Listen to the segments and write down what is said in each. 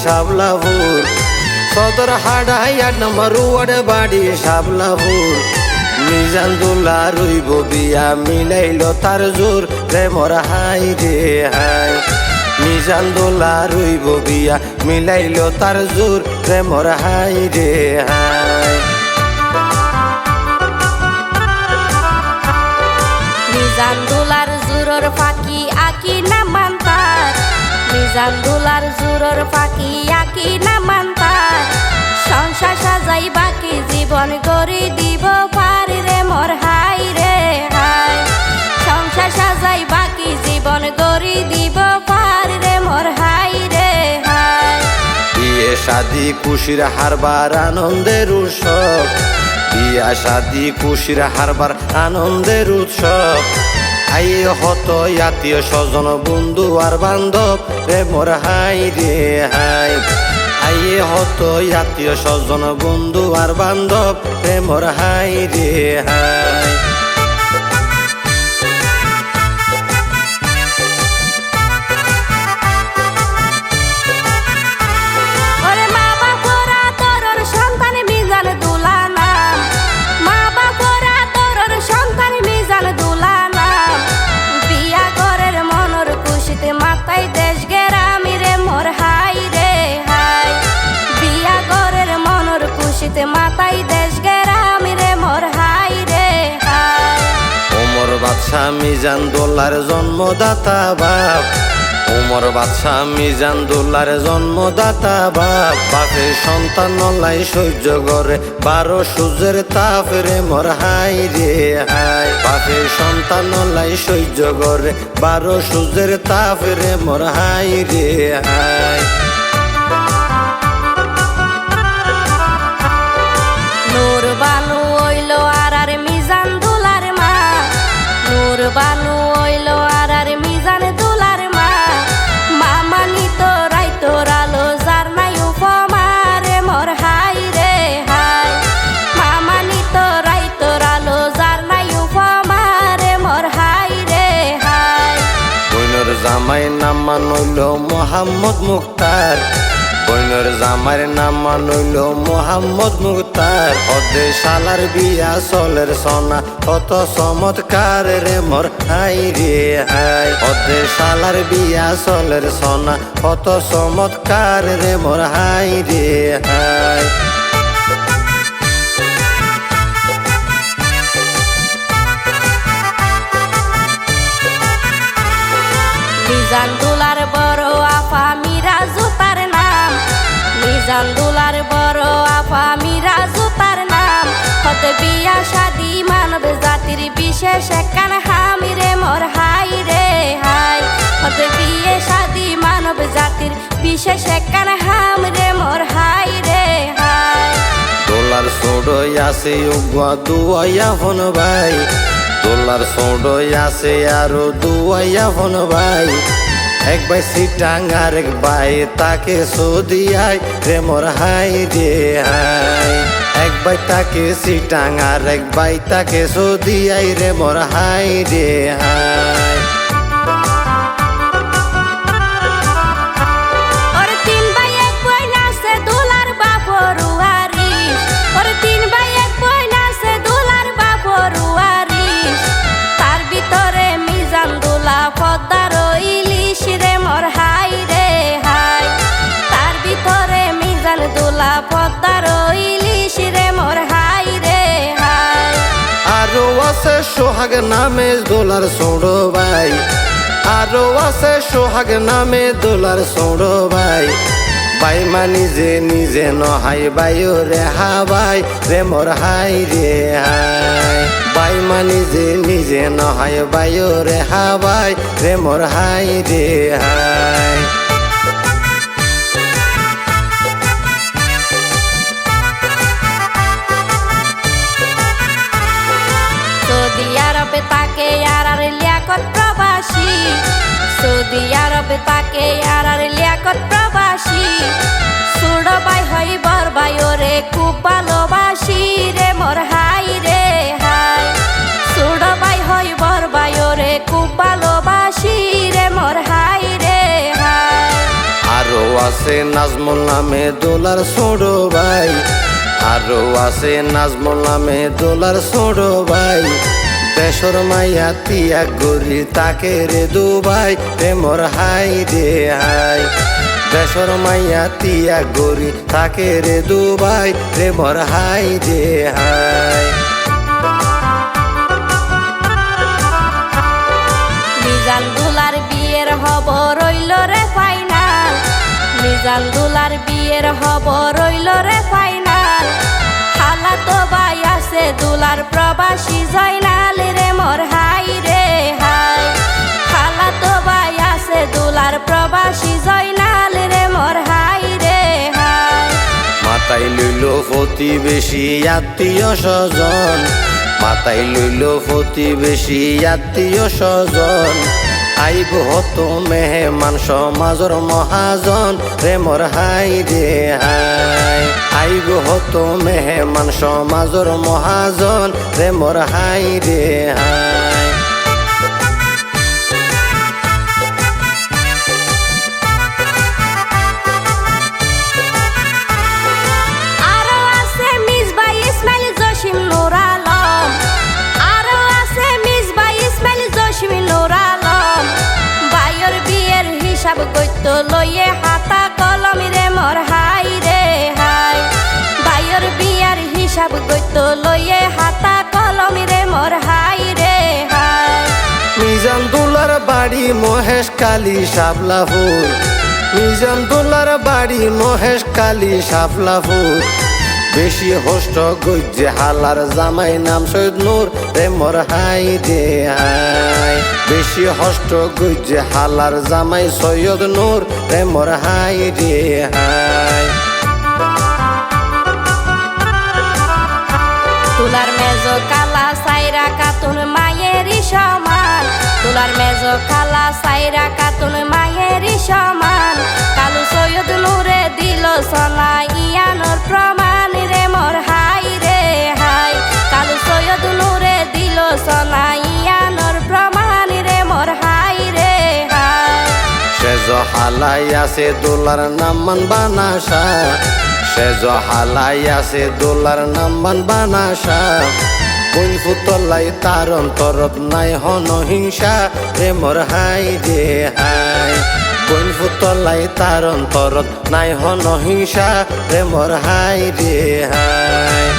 বাড়ি সাবলাপুর সদর হাডাই আট নম্বর ওয়ার্ড বাড়ি সাবলাপুর মিজান্দুল্লা রইব বিয়া মিলাইল তার জোর। প্রেমর হাই রে হাই। মিজান্দুল্লা রইব বিয়া মিলাইল তার জোর। প্রেমর হাই রে হাই। মিজান দুলার জুরর ফাঁকি আকি না মানতার মিজান দুলার জুরর ফাঁকি আকি না মানতার সংসার সাজাই বাকি জীবন গড়ি দিব পারি রে মোর হাই রে হাই। সংসার সাজাই বাকি জীবন গড়ি দিব পারি রে মোর হাই রে হাই। বিয়ে, শাদি, খুশির হারবার আনন্দের উৎসব। বিয়া, শাদি, খুশির হারবার আনন্দের উৎসব। আইয়ে হত আত্মীয় স্বজন, বন্ধু আর বান্ধব। রে মোর হাই রে হাই। হাই হত আত্মীয় স্বজন, বন্ধু আর বান্ধব। রে মোর হাই রে হাই। বাদশাহ জন্মদাতা বাপ। ওমর বাদশাহ মিজান দোল্লার জন্মদাতা বাপ। বাপের সন্তান নলাই সহ্য করে, বারো সূর্যের তাপ রে মোর হাই রে হাই। বাপের সন্তান নলাই সহ্য করে, বারো সূর্যের তাপ রে মোর হাই রে হাই। বানু ওইলো আর আর মিজান দুলার মা। মামানি তো রাই তোর আলো যার নাই উপমা রে, মোর হাই রে, হাই। মামানি তো রাই তোর আলো যার নাই উপমা রে, মোর হাই রে, হাই। বইনর জামাই নাম মানইল মোহাম্মদ মুক্তার। বইনর জামাইর নাম মানইল মোহাম্মদ মুক্তার। অদে শালার বিয়া চলের সনা, কত চমৎকার রে মোর হাই রে হাই। অদে শালার বিয়া চলের সনা, কত চমৎকার রে মোর হাই রে হাই। মিজান মিজান দুলার বড় আফা মিরা জুতার নাম। হত বিয়া, শাদি, মানব জাতির বিশেষ কান হামি রে, মোর হাই রে, হাই। হত বিয়ে, শাদি, মানব জাতির বিশেষ কান হাম রে, মোর হাই রে, হাই। ডলার সোডই আছে উগুয়া দুয়াইয়া ফোন ভাই। ডলার সোডই আছে আরও দুয়াইয়া ফোন ভাই। এক বাই সিটাং আর এক বাই তাকে সদিয়াই, রে মোর হাই রে হাই। এক বাই তাকে সিটাং আর এক বাই তাকে সদিয়াই, রে মোর হাই রে হাই। আছে সোহাগ নামে দোলার সোড়ো ভাই। আরও আছে সোহাগ নামে দোলার সোড়ো ভাই। বাই মা নিজে নিজে নহাই বাইও রে হা ভাই রে মোর হাই রে হাই। বাই মা নিজে নিজে নহাই বাইও রে হা ভাই রে মোর হাই রে হাই। প্রবাসী। সৌদি আরবে তাকে আর আর লিয়াকত প্রবাসী। সুড় বাই হই বর বাই ওরে খুব ভালোবাসি রে, মোর হাই রে, হাই। সুড় বাই হই বর বাই ওরে খুব ভালোবাসি রে, মোর হাই রে, হাই। আছে নাজমুল নামে দোলার ছোড়ো ভাই আরও আছে নাজমুল নামে দোলার ছোড়ো ভাই দেশর মাইয়া তিয়া গরি তাকে রে দুবাই প্রেমর হাই রে হাই। দেশর মাইয়া তিয়া গরি তাকে রে দুবাই প্রেমর হাই রে হাই। দুলার বিয়ের হব রইল রে ফাইনাল দুলার বিয়ের হব রইল রে ফাইনাল হালা তো বাই আছে দুলার প্রবাসী জয়নাল রে মোর হাই রে হাই। হালা তো বাই আছে দুলার প্রবাসী জয়নাল রে মোর হাই রে হাই। মাতাই লইল প্রতিবেশী আত্মীয় স্বজন। মাতাই লইল প্রতিবেশী আত্মীয় স্বজন। আইব হত মেহমান সমাজর মহাজন রে মোর হাই রে হাই। আইব হত মেহমান সমাজর মহাজন রে মোর হাই রে হাই। হিসাব কইত লইয়ে হাতা কলম রে মোর হাই রে হাই। বাইয়ের বিয়ের হিসাব কইত লইয়ে হাতা কলম রে মোর হাই রে হাই। মিজান দুলার বাড়ি মহেশ কালী শাপলাপুর মিজান দুলার বাড়ি মহেশ কালী শাপলাপুর বেশি হষ্ট গজ্জে হালার জামাই নাম সৈয়দ নূর। রে মোর হাই দে হাই বেশি হষ্ট গজ্জে হালার জামাই সৈয়দ নূর রে মোর হাই রে হাই তুলার মেজো কালা সাইরা কাতুন মায়েরই সমান। তুলার মেজো কালা সাইরা কাতুন মায়েরই সমান। কালু সৈয়দ হালাই আছে দোলার নাম মান বানাসা। সেজ হালাই আছে দোলার নাম মান বানাসা। কোন ফুতলাই তার অন্তরত নাই হন হিংসা, রে মোর হাই রে হাই। কোন ফুতলাই তার অন্তরত নাই হন হিংসা, রে মোর হাই রে হাই।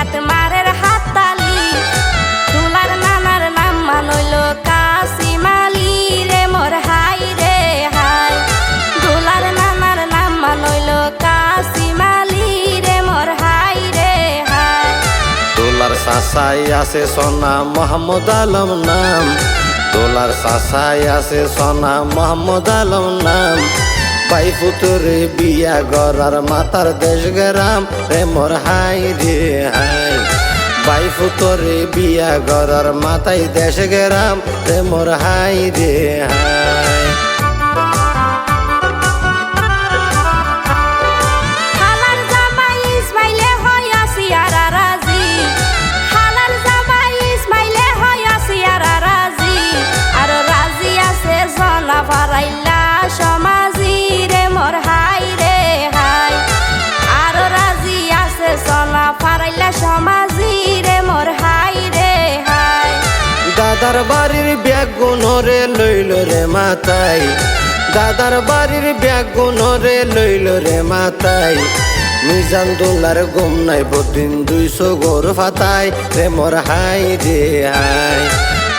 বিয়াত মারের হাততালি। দুলার নানার নাম মানইল কাসিমালি রে, মোর হাই রে, হাই। দুলার নানার নাম মানইল কাসিমালি রে, মোর হাই রে, হাই। দোলার সাসাই আছে সোনা মোহাম্মদ আলম নাম। দোলার সাসাই আছে সোনা মোহাম্মদ আলম নাম। পাই ফুতুরে বিয়া গরার মাতার দেশ গেরাম। রে মোর হাই রে হাই। পাই ফুতরে বিয়া গরার মাতাই দেশ গেরাম। রে মোর হাই রে হাই। গুনরে লইল রে মাতাই। দাদার বাড়ির ব্যাগ গুনরে লইল রে মাতাই। মিজান দোলার গুম নাই, বদিন দুইশো গোর ফাতাই। রে মোর হাই রে হাই।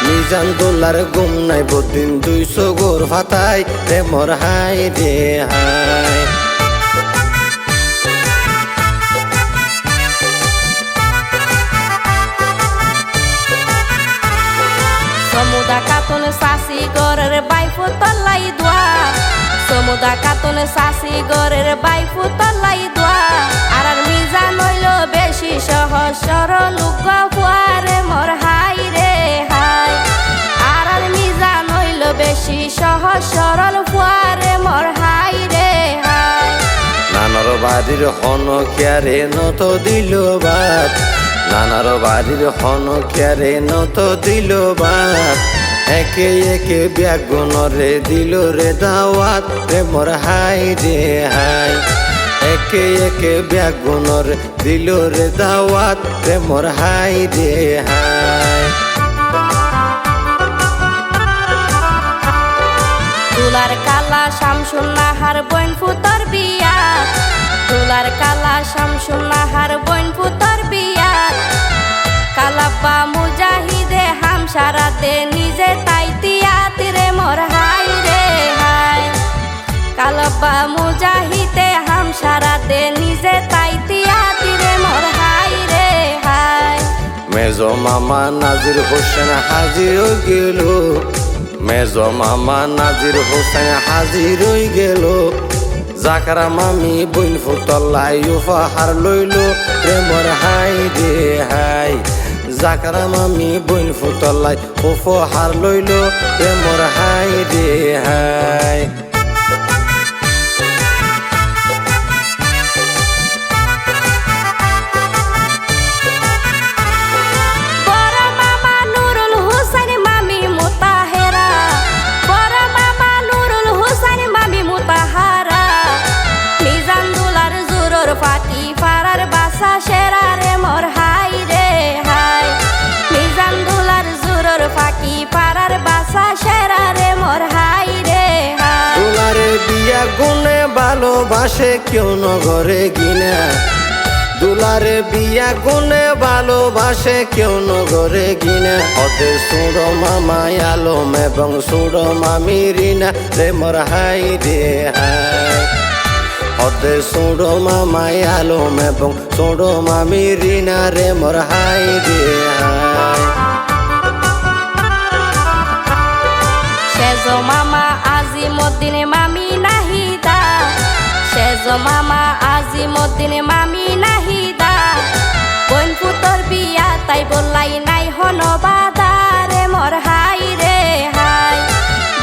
মিজান দোলার গুম নাই, বদিন দুইশো গোর ফাতাই। রে মোর হাই রে হাই। তল্লাই দোয়া। সমুদা কাতুন সাসি গরের বাইফু তল্লাই দোয়া। আর আর মিজা নইল বেশি সহজ, সরল ফুয়ারে মোর হাই রে হাই। আর আর মিজা নইল বেশি সহজ, সরল, ফুয়ারে মোর হাই রে হাই। বাড়ির হন ক্যারে নত দিল বাত। নানার বাড়ির হন ক্যারে নত দিল বাত। একে একে ব্যাগুনরে দিল রে দাওয়াত রে মোর হাই রে হাই। একে একে ব্যাগুনর দিল রে দাওয়াত রে মোর হাই রে হাই। দুলার কালা শামসুন নাহার বইন ফুতর বিয়া। দুলার কালা শামসুন নাহার বইন ফুতর বিয়া। সারাতে নিজে তাইতিয়া তীরে মোর হাই রে হাই। কালপা মুজাহিদে হাম সারাতে নিজে তাইতিয়া তীরে মোর হাই রে হাই। মেজো মামা নাজির হোসেন হাজির গেল। মেজো মামা নাজির হোসেন হাজির গেল। জাকরা মামি বইন ফুতল্লাই উপহার লইল প্রেমর হাই রে হাই। জাকরা মামি বইন ফুতল্লাই উপহার লইল মোর হাই রে হাই কেউ নগরে গিনা দুলারে বিয়া গুনে ভালোবাসে কেউ নগরে গিনা ওদের সুড়ো মামাই আলম এবং সুড়ো মামি রিনা রে মোর হাই রে হাই। ওদের সুড়ো মামাই আলম এবং সুড়ো মামি রিনা রে মোর হাই রে মামা আজিমুদ্দিন মামি নাহিদা সেজো মামা আজিমুদ্দিন মামি নাহিদা বোন পুতর বিয়া, তাই বললাই নাই হন বাদারে মোর হাই রে হাই।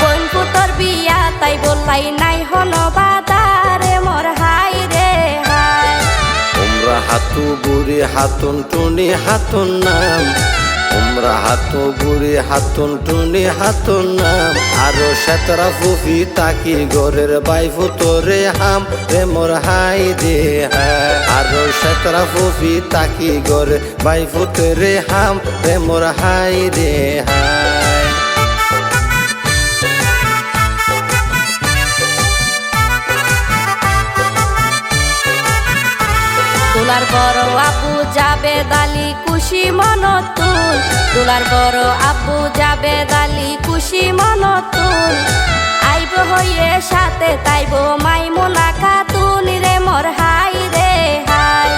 বোন পুতর বিয়া, তাই বললাই নাই হন বাদারে মোর হাই রে হাই। উমরা হাতু বুড়ি, হাতুন টুনি, হাতুন নাম। উমরা হাত বুড়ি, হাতুন টুনি, হাতুন নাম। আরও সেতরা ফুফি, তাকি গরের বাইফু তোরে হাম। রে মোর হাই দে আরও সেতরা ফুফি, তাকি গরে বাইফু তোরে হাম। রে মোর হাই দে হাই দুলার বড় আব্বু যাবে দালি খুশি মনতুল। দুলার বড় আব্বু যাবে দালি খুশি মনতুল। আইব হইয়ে সাথে তাইব মাইমুনা খাতুন রে মোর হাই রে হাই।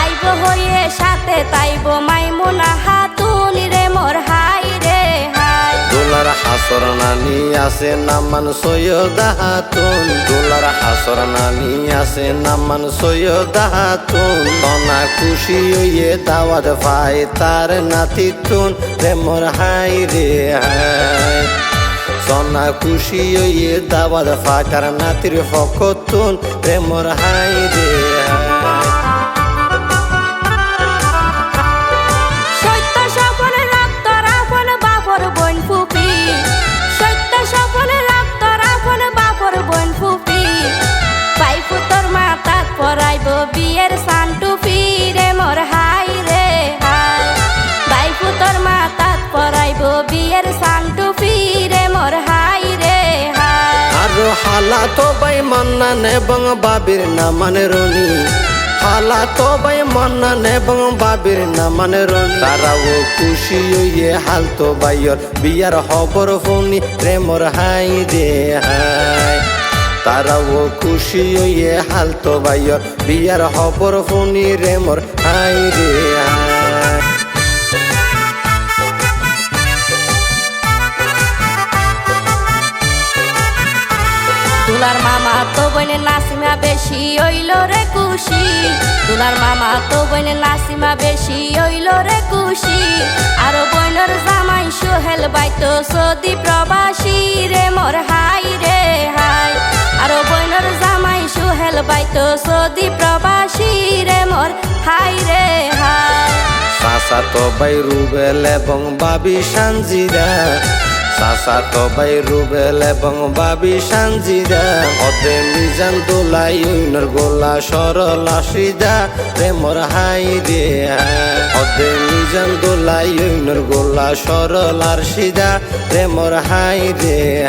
আইব হইয়ে সাথে তাইব মাইমুনা হাতুন রে মোর হাই দোলার হাসর নানি আছে, নামান সৈয়দা হাতুন। দোলার হাসর নানি আছে, নামান সৈয়দা হাতুন। তনা খুশি হইয়ে দাওয়াত ভাই তার নাতি তুন। রে হাই রে হাই। সনা খুশি হইয়ে দাওয়াত ফাকার নাতির ফকতুন। রে মোর হাই রে হালা তো বাই মান্নান এবং বাবির নামান রনি হালা তো বাই মান্নান এবং বাবির নামান রনি তারাও খুশি হইয়ে হাল তো বাইর বিয়ার খবর ফোনি প্রেমর হাই রে হাই তারাও খুশি হইয়ে হাল তো বাইর বিয়ার খবর ফোনি রে মোর হাই রে হাই তো বইনে নাসিমা বেশি হইল রে খুশি। দুলার মামা তো বইনে নাসিমা বেশি হইল রে খুশি। আর বইনর জামাই সোহেল বাইতো সদি প্রবাসী রে, মোর হাই রে হাই। আর বইনর জামাই সোহেল বাইতো সৌদি প্রবাসী রে, মোর হাই রে হাই। সাসা তো বাই রুবেল এবং বাবি সানজিরা সাসা তো বাই রুবেল এবং বাবি সানজিরা অদে মিজান দোলাই, উইনর গোলা সরলা সিদা প্রেমর হাই হাই। অদে মিজান দোলাই, উইনর গোলা সরলার সিদা প্রেমর হাই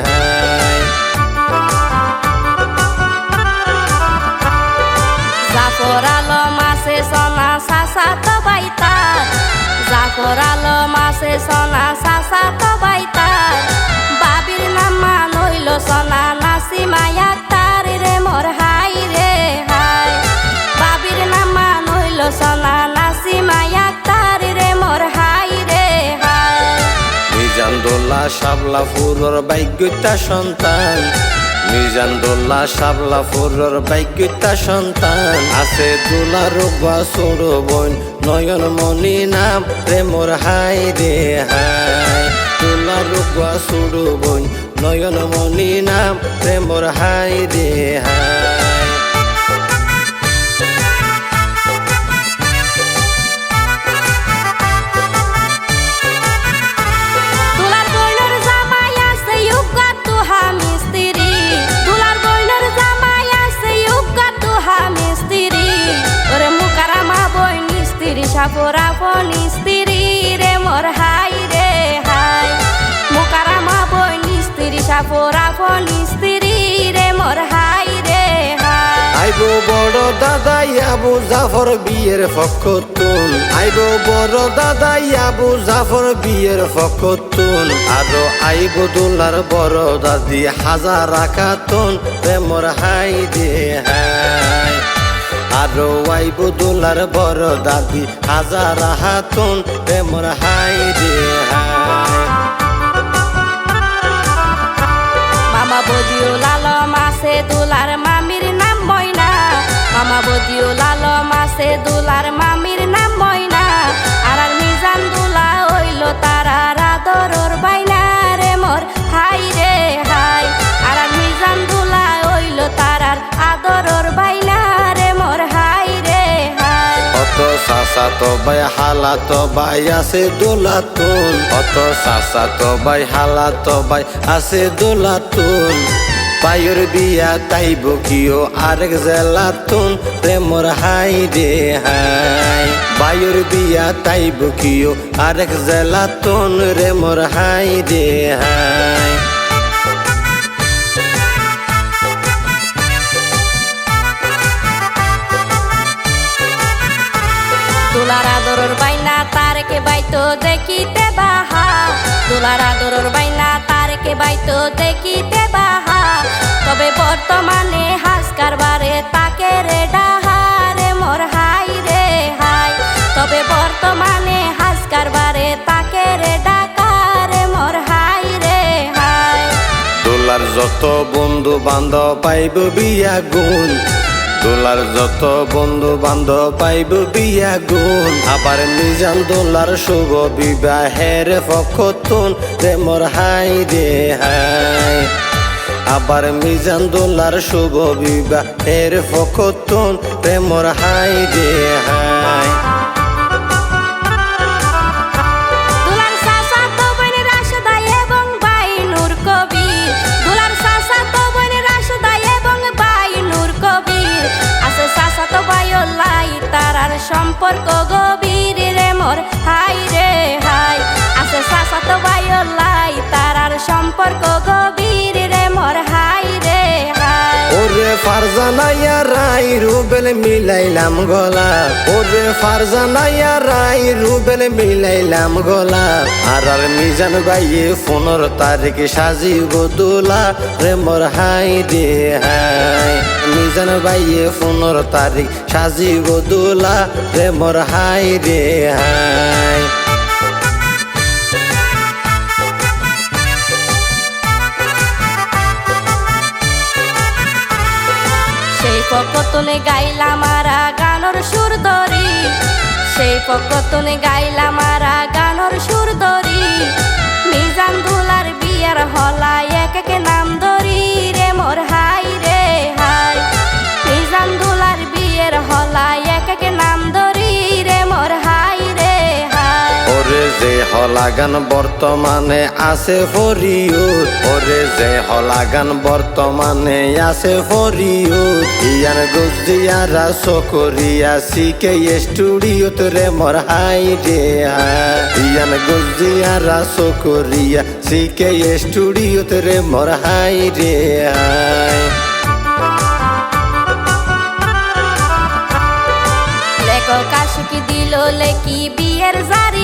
হাই জাফর আলম আছে সোনা, সাসা তো বাইতার জাফর আলম আছে সোনা, সাসা তো বাবির নামা নইল সোনা নাসি মায়া তার রে, মোর হাই রে হাই। বাবির নামা নইল সোনা নাসি মায়া তার রে, মোর হাই রে হাই। মিজান দোল্লা শাবলা ফুরর বাইজ্ঞতা সন্তান। মিজান দোল্লা শাবলা ফুরর বাইজ্ঞতা সন্তান। আছে দোলা রোগা সোড় বোন, নয়ন মনি নাম প্রেমর হাই রে হাই। দোলা রোগা সোড় বোন নয়ন মনি নাম প্রেমর হাই রে হাই। দুলার রে রে আইবো বড় দাদাই আবু জাফর বিয়ের ফকতুন আইবো বড় দাদাই আবু জাফর বিয়ের ফকতুন আরও আইবো দোলার বড় দাদি হাজার রাখাতুন প্রেমর হাই দে হাই। আরও আইবো দোলার বড় দাদি হাজার হাতুন প্রেমর হাই দে হাই। বদিও লালম আছে দুলার মামির নাম ময়না। মামা বদিও লালম আছে দুলার মামির নাম ময়না। আর আর মিজান দুলা হইল তারা রাদরর বাইনা রে মোর। হাই রে হাই। আর আর মিজান দুলা হইল তারার আদরর বাইনা। সাসা তো বাই হালা তো বাই আছে দোলাতুন অত সাসা তো বাই হালা তো বাই আছে দোলাতুন বায়ুর বিয়া তাইব কিও আরেক জেলাতুন প্রেমর হাই রে হাই। বায়ুর বিয়া তাইব কিও আরেক জেলাতুন রে মোর হাই রে হাই। বাইতো দেখিতে বাহা। দুলার আদরর বাইনা তারকে বাইতো দেখিতে বাহা। তবে বর্তমানে হাস কারবারে তাকে রে ডাহারে মোর হাই রে হাই। তবে বর্তমানে হাস কারবারে তাকে রে ডাকারে মোর হাই রে হাই। দোলার যত বন্ধু বান্ধব পাইব বিয়া গুণ দোলার যত বন্ধু বান্ধব পাইব বিয়া গুণ। আবার নিজাম দোলার শুভ বিবাহের পক্ষতুন প্রেমর হাই রে হাই। আবার মিজান দোলার শুভ বিবাহের পক্ষতুন প্রেমর হাই রে হাই। সম্পর্ক গভীর রে মোর। হাই রে হাই আছে সাসা তো বায়লাই তারার সম্পর্ক গভীর ফারজানাইয়া রাই রুবেল মিলাইলাম গলা। ওরে ফারজানাইয়া রাই রুবেল মিলাইলাম গলা। আর আর মিজান বাইয়ে ফোনর তারিখ সাজিব দোলা। রে মোর হাই রে হাই। মিজান বাইয়ে ফোনর তারিখ সাজিব দোলা। রে মোর হাই রে হাই। পকতনে গাইলা মারা গানর সুর ধরি। সেই পকতনে গাইলা মারা গানর সুর ধরি। মিজান দুলার বিয়ার হলায় এক হলাগান বর্তমানে আছে ফরিউদ ওরে যে হলাগান বর্তমানে আছে ফরিউদ ইয়ান গুজিয়ারা সকরিয়া সিকে স্টুডিওত রে মোর হাই রে ইয়ান গুজিয়ারা সকরিয়া সিকে স্টুডিওত রে মোর হাই রে হাই দিল লেকি বিয়ের জারি।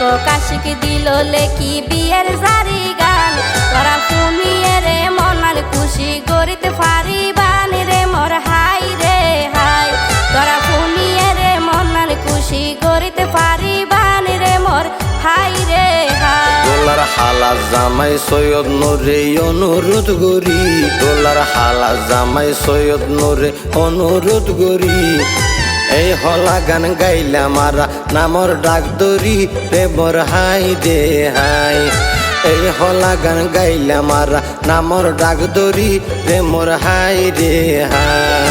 লেখো কাশিক দিল লেকি বিয়ের জারি গান। তোরা শুনিয়ে রে মনার খুশি গরিতে ফারিবান রে, মোর হাই রে হাই। তোরা শুনিয়ে রে মনার খুশি গরিতে ফারিবান রে, মোর হাই রে দোলার হালা জামাই সৈয়দ নোরে অনুরোধ গরি দোলার হালা জামাই সৈয়দ নোরে অনুরোধ গরি এই হলা গান গাইলা মারা নামর ডাক দরি রে মোর হাই দে হাই। এই হলা গান গাইলা মারা, নামর ডাক দরি রে মোর হাই রে হাই।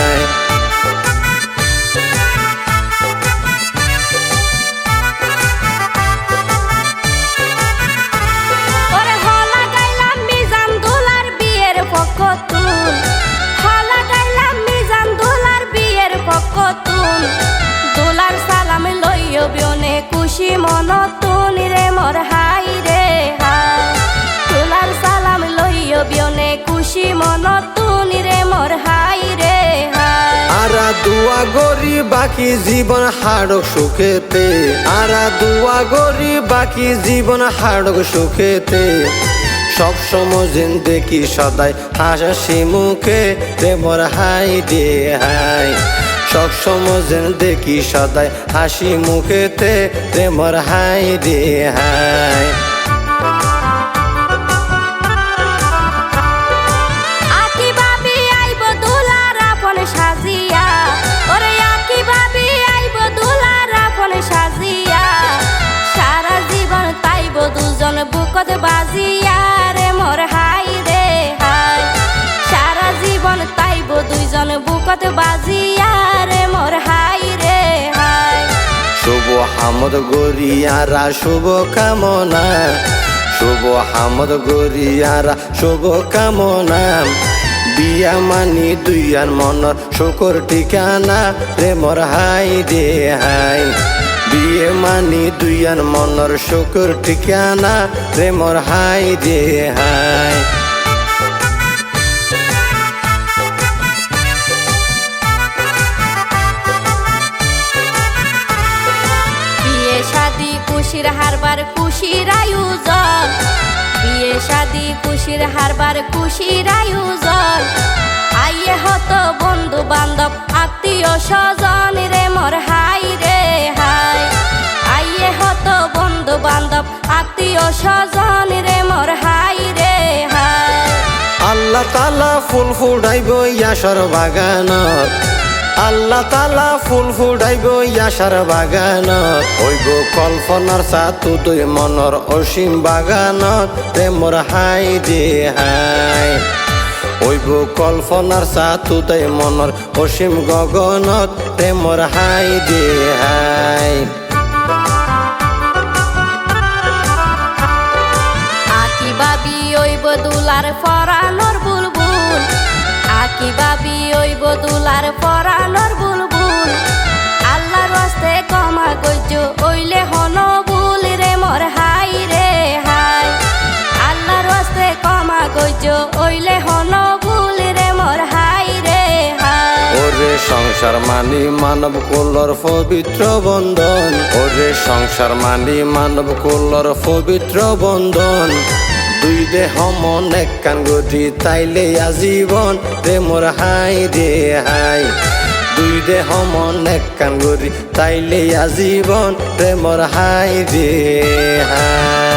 খুশি মন তুন রে মোর হাই। রে হাই সালাম লইও বিয়নে খুশি মন তুন রে মোর হাই। রে আরা দুয়া গরি বাকি জীবন হাড়ক সুখেতে। আরা দুয়া গরি বাকি জীবন হাড়ক সুখেতে। সব সময় যেন দেখি সদাই হাসি মুখে রে মোর হাই রে হাই। সব সময় যেন দেখি সদাই হাসি মুখেতে প্রেমর হাই রে হাই। হামদ গরিয়ারা, শুভ কামনা। শুভ হামদ গরিয়ারা, শুভ কামনা। বিয়া মানি দুইয়ার মনর শুকর ঠিকানা, প্রেমর হাই রে হাই। বিয়ে মানি দুইয়ার মনর শুকর ঠিকানা, প্রেমর হাই রে হাই। খুশির হারবার, খুশির আয়োজন। বিয়ে, শাদি, খুশির হারবার, খুশির আয়োজন। আইয়ে হতো বন্ধু বান্ধব আত্মীয় স্বজন রে মোর হাই রে হাই। আইয়ে হতো বন্ধু বান্ধব আত্মীয় স্বজন রে মোর হাই রে হাই। আল্লাহ তালা ফুল ফুটাইব ইয়াসর বাগানত। আল্লাহ তালা ফুল ফুটাইব ইয়াসার বাগানত হইব কল্পনার সাতু তুই মনর অসীম বাগানত প্রেমর হাই দে হাই। হইব কল্পনার সাতু তুই মনর অসীম গগনত প্রেমর হাই দে হাই। বাবি দুলার বুলবুল আকি বাবি ওইব দুলার ফরানোর বুলবুল? আল্লাহর হস্তে কমা গজ্য ওইলে হন বুল রে মোর হাই রে হাই। আল্লাহর হস্তে কমা গজ্য ওইলে হন বুল রে মোর হাই রে ওরে সংসার মানি মানব কুলর পবিত্র বন্ধন। ওরে সংসার মানি মানব কুলর পবিত্র বন্ধন। দুই দেহ মন এক কান গতি তাইলে আজীবন রে মোর হাই রে হাই। দুই দেহ মন এক কান গতি তাইলে আজীবন রে মোর হাই রে হাই।